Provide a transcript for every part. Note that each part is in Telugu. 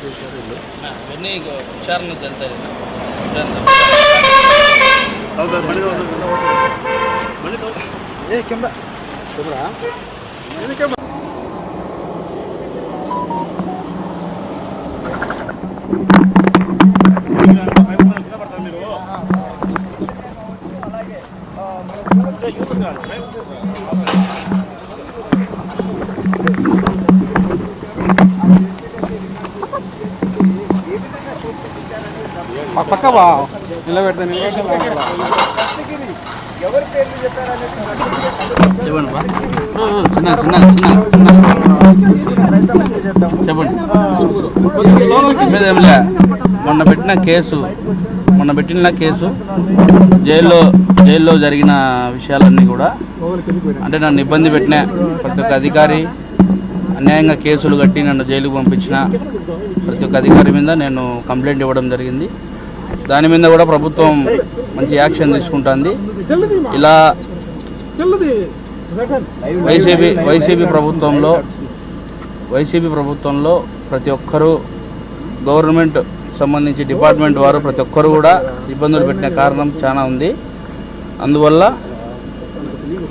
చేశారు వీళ్ళు అవన్నీ విచారణ మళ్ళీ ఏ కెమెరా కెమెరా కెమెరా బా నిలబెడతా చెప్పండి చెప్పండి. మొన్న పెట్టిన కేసు మొన్న పెట్టిన కేసు జైల్లో జైల్లో జరిగిన విషయాలన్నీ కూడా అంటే నన్ను ఇబ్బంది పెట్టిన ప్రతి ఒక్క అధికారి అన్యాయంగా కేసులు కట్టి నన్ను జైలుకు పంపించిన ప్రతి ఒక్క అధికారి మీద నేను కంప్లైంట్ ఇవ్వడం జరిగింది. దాని మీద కూడా ప్రభుత్వం మంచి యాక్షన్ తీసుకుంటుంది. ఇలా వైసీపీ వైసీపీ ప్రభుత్వంలో వైసీపీ ప్రభుత్వంలో ప్రతి ఒక్కరూ గవర్నమెంట్ సంబంధించి డిపార్ట్మెంట్ వారు ప్రతి ఒక్కరు కూడా ఇబ్బందులు పెట్టిన కారణం చాలా ఉంది. అందువల్ల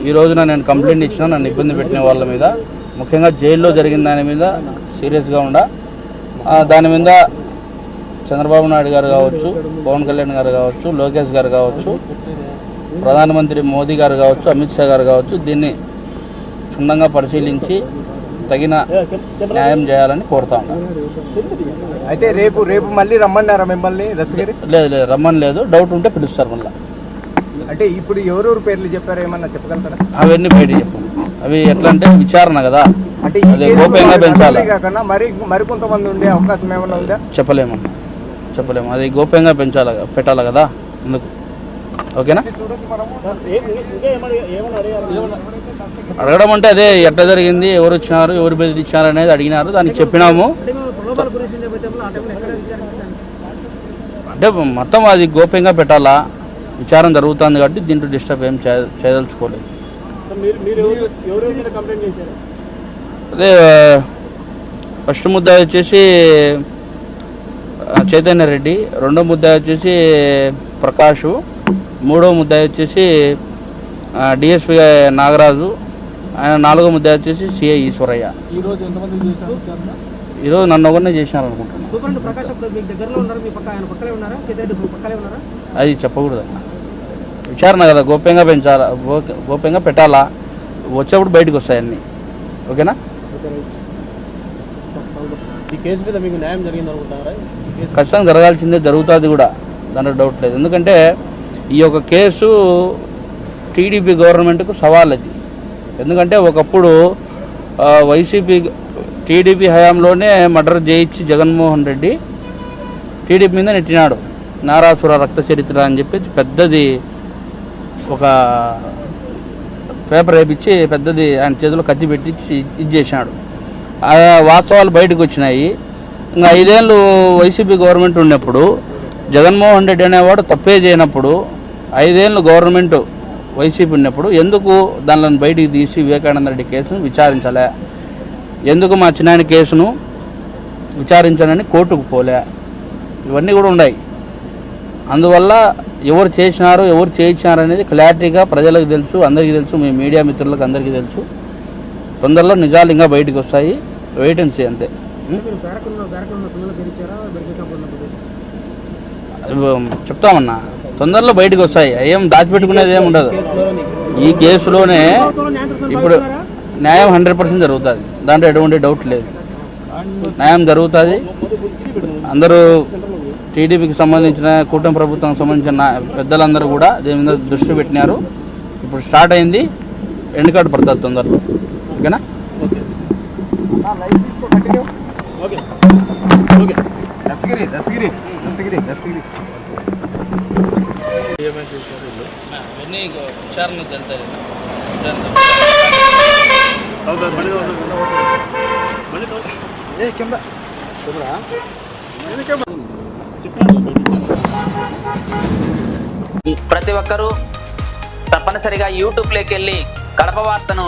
ఈ రోజున నేను కంప్లైంట్ ఇచ్చిన నన్ను ఇబ్బంది పెట్టిన వాళ్ళ మీద ముఖ్యంగా జైల్లో జరిగిన దాని మీద సీరియస్గా ఉండ. దాని మీద చంద్రబాబు నాయుడు గారు కావచ్చు పవన్ కళ్యాణ్ గారు కావచ్చు లోకేష్ గారు కావచ్చు ప్రధానమంత్రి మోదీ గారు కావచ్చు అమిత్ షా గారు కావచ్చు దీన్ని క్షుణ్ణంగా పరిశీలించి తగిన న్యాయం చేయాలని కోరుతా అయితే రేపు రేపు మళ్ళీ రమ్మన్నారా మిమ్మల్ని లేదు లేదు రమ్మని లేదు. డౌట్ ఉంటే పిలుస్తారు మళ్ళీ. అంటే ఇప్పుడు ఎవరెవరు పేర్లు చెప్పారో ఏమన్నా చెప్పగలుగుతారా? అవన్నీ బయట చెప్పు. అవి ఎట్లా అంటే విచారణ కదా. అంటే గోప్యంగా పెంచాలి? మరి మరికొంతమంది ఉండే అవకాశం ఏమైనా ఉందా? చెప్పలేము చెప్పలేము. అది గోప్యంగా పెంచాలి పెట్టాలి కదా? అందుకు. ఓకేనా? అడగడం అంటే అదే ఎట్లా జరిగింది ఎవరు వచ్చినారు ఎవరు బెదిరించారు అనేది అడిగినారు దానికి చెప్పినాము. అంటే మొత్తం అది గోప్యంగా పెట్టాలా? విచారం జరుగుతుంది కాబట్టి దీంట్లో డిస్టర్బ్ ఏం చేయదలుచుకోలేదు. అదే ఫస్ట్ ముద్ద వచ్చేసి చైతన్య రెడ్డి రెండో ముద్ద వచ్చేసి ప్రకాష్ మూడో ముద్ద వచ్చేసి డిఎస్పి నాగరాజు ఆయన నాలుగో ముద్ద వచ్చేసి సిఐ ఈశ్వరయ్య. ఈరోజు నన్ను ఒకరినే చేసినారు అనుకుంటున్నాను అది చెప్పకూడదు. అన్న విచారణ కదా గోప్యంగా పెంచాలా గోప్యంగా పెట్టాలా? వచ్చేప్పుడు బయటకు వస్తాయి అన్నీ. ఓకేనా? ఈ కేసు మీద మీకు న్యాయం జరిగింది అనుకుంటారా? ఖచ్చితంగా జరగాల్సిందే జరుగుతుంది కూడా. దాంట్లో డౌట్ లేదు. ఎందుకంటే ఈ యొక్క కేసు టీడీపీ గవర్నమెంట్కు సవాల్ అది ఎందుకంటే ఒకప్పుడు వైసీపీ టీడీపీ హయాంలోనే మర్డర్ చేయించి జగన్మోహన్ రెడ్డి టీడీపీ మీద నెట్టినాడు. నారాసుర రక్త చరిత్ర అని చెప్పి పెద్దది ఒక పేపర్ వేపించి పెద్దది ఆయన చేతిలో కత్తి పెట్టించి ఇది చేసినాడు వాస్తవాలు బయటకు వచ్చినాయి. ఇంకా ఐదేళ్ళు వైసీపీ గవర్నమెంట్ ఉన్నప్పుడు జగన్మోహన్ రెడ్డి అనేవాడు తప్పే చేయనప్పుడు ఐదేళ్ళు గవర్నమెంట్ వైసీపీ ఉన్నప్పుడు ఎందుకు దానిని బయటికి తీసి వివేకానంద రెడ్డి కేసును విచారించలే? ఎందుకు మా చిన్నాయన కేసును విచారించాలని కోర్టుకు పోలే? ఇవన్నీ కూడా ఉన్నాయి. అందువల్ల ఎవరు చేసినారు ఎవరు చేయించినారు అనేది క్లారిటీగా ప్రజలకు తెలుసు అందరికీ తెలుసు మీ మీడియా మిత్రులకు అందరికీ తెలుసు. తొందరలో నిజాలు ఇంకా బయటకు వస్తాయి. వెయిట్ అండ్ సీ అంతే. చెప్తామన్నా తొందరలో బయటకు వస్తాయి. ఏం దాచిపెట్టుకునేది ఏం ఉండదు. ఈ కేసులోనే ఇప్పుడు న్యాయం హండ్రెడ్ పర్సెంట్ జరుగుతుంది. దాంట్లో ఎటువంటి డౌట్ లేదు. న్యాయం జరుగుతుంది. అందరూ టీడీపీకి సంబంధించిన కూటమి ప్రభుత్వం సంబంధించిన పెద్దలందరూ కూడా దీని మీద దృష్టి పెట్టినారు. ఇప్పుడు స్టార్ట్ అయింది. ఎండ్ కార్డు పడుతుంది తొందరలో. ఓకేనా ఓకే ఓకే దశగిరి దశగిరి దశగిరి దశగిరి ఏమేమి చేశారు వీళ్ళు అవన్నీ విచారణ చెల్తాయి అవుతుంది మళ్ళీ అవుతుంది మళ్ళీ ఏ కెమెరా కెమెరా నేను కెమెరా ప్రతి ఒక్కరూ తప్పనిసరిగా యూట్యూబ్లోకి వెళ్ళి కడప వార్తను